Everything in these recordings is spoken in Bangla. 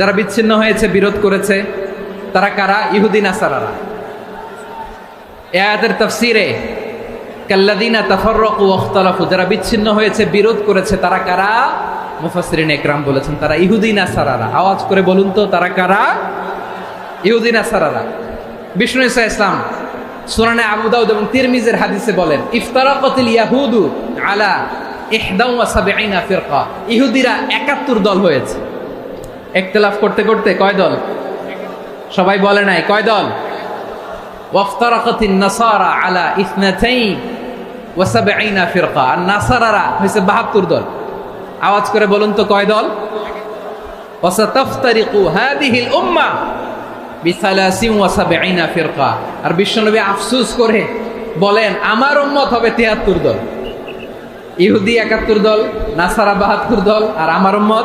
যারা বিচ্ছিন্ন হয়েছে, বিরোধ করেছে, তারা কারা? ইহুদিন আসারারা এ আয়াতের তফসিরে কাল্লাদিনা তাফাররাকু ওয়াখতালাফু যারা বিচ্ছিন্ন হয়েছে, বিরোধ করেছে, তারা কারা? মুফাসসিরিন একরাম বলেছেন, তারা ইহুদিন আসারারা আওয়াজ করে বলুন তো, তারা কারা? ইহুদিন আসারারা বিষ্ণু ইসা ইসলাম সুরানে আবু দাউদ এবং তিরমিজের হাদিসে বলেন ইফতারাকাতিল ইয়াহুদু আলা ইহদাউ ওয়া ফিরকা। ইহুদিরা 71 দল হয়েছে। ইখতিলাফ করতে করতে কয় দল? সবাই বলে নাই, কয় দল? নাসারা আলা আর 72 দল। আওয়াজ করে বলুন তো আর করে বলেন, আমার উম্মত হবে তিয়াত্তর দল। ইহুদি একাত্তর দল, নাসারা বাহাত্তর দল, আর আমার উম্মত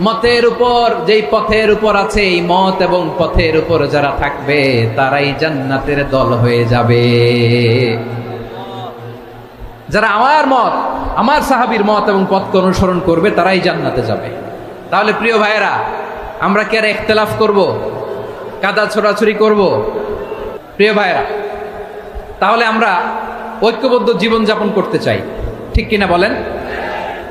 মতের উপর, যেই পথের উপর আছে এই মত এবং পথের উপর যারা থাকবে, তারাই জান্নাতের দল হয়ে যাবে। যারা আমার মত, আমার সাহাবীর মত এবং পথকে অনুসরণ করবে, তারাই জান্নাতে যাবে। তাহলে প্রিয় ভাইয়েরা, আমরা কি আর ইখতলাফ করব? কাদা ছোড়াছুরি করব? প্রিয় ভাইয়েরা, তাহলে আমরা ঐক্যবদ্ধ জীবন যাপন করতে চাই। ঠিক কিনা বলেন?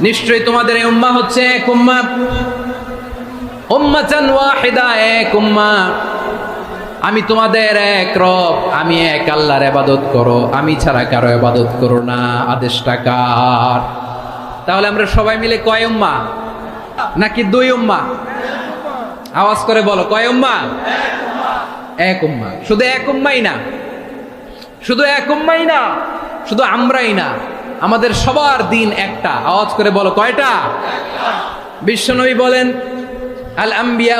নিশ্চয়ই তোমাদের এই উম্মা হচ্ছে এক উম্মা। উম্মাতান ওয়াহিদা, এক উম্মা। আমি তোমাদের এক রব, আমি এক আল্লাহর ইবাদত করো। আমি ছাড়া কারও ইবাদত করো না, আদেশটা কার? তাহলে আমরা সবাই মিলে কয় উম্মা? নাকি দুই উম্মা? আওয়াজ করে বলো, কয় উম্মা? এক উম্মা। শুধু এক উম্মাই না। শুধু এক উম্মাই না, শুধু আমরাই না। আমাদের সবার দিন একটা। আওয়াজ করে বলো, কয়টা? বিশ্বনবী বলেন আল আম্বিয়া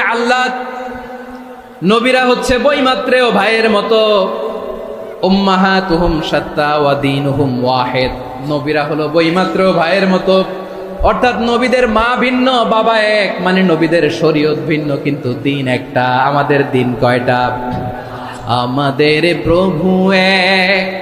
আল্লাহ নবীরা হচ্ছে বইমাত্রেও ভাইয়ের মতো। উম্মাহা তুহুম সত্তা ওয়া দিন হুম ওয়াহেদ। নবীরা হলো বইমাত্রেও ভাইয়ের মতো। অর্থাৎ নবীদের মা ভিন্ন, বাবা এক মানে নবীদের শরীয়ত ভিন্ন, কিন্তু দিন একটা। আমাদের দিন কয়টা? আমাদের প্রভু এক।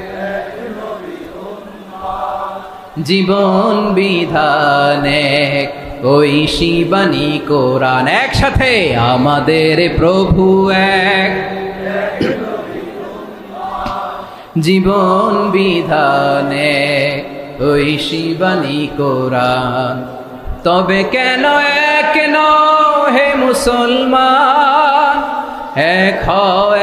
জীবন বিধান ওই শিবানী কোরআন। একসাথে, আমাদের প্রভু এক। জীবন বিধানে ওই শিবানী কোরআন। তবে কেন এক হে মুসলমান? এক হও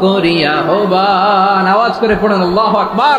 করিয়া হবান আওয়াজ করে পড়েন, আল্লাহ আকবার।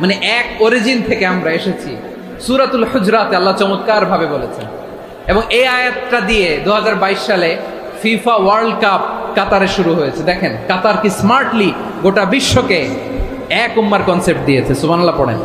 মানে এক অরিজিন থেকে আমরা এসেছি। সুরাতুল হুজরাতে আল্লাহ চমৎকারভাবে বলেছেন। এবং এই আয়াতটা দিয়ে দু হাজার বাইশ সালে ফিফা ওয়ার্ল্ড কাপ কাতারে শুরু হয়েছে। দেখেন, কাতার কি স্মার্টলি গোটা বিশ্বকে এক উম্মার কনসেপ্ট দিয়েছে। সুবানাল্লাহ পড়েন।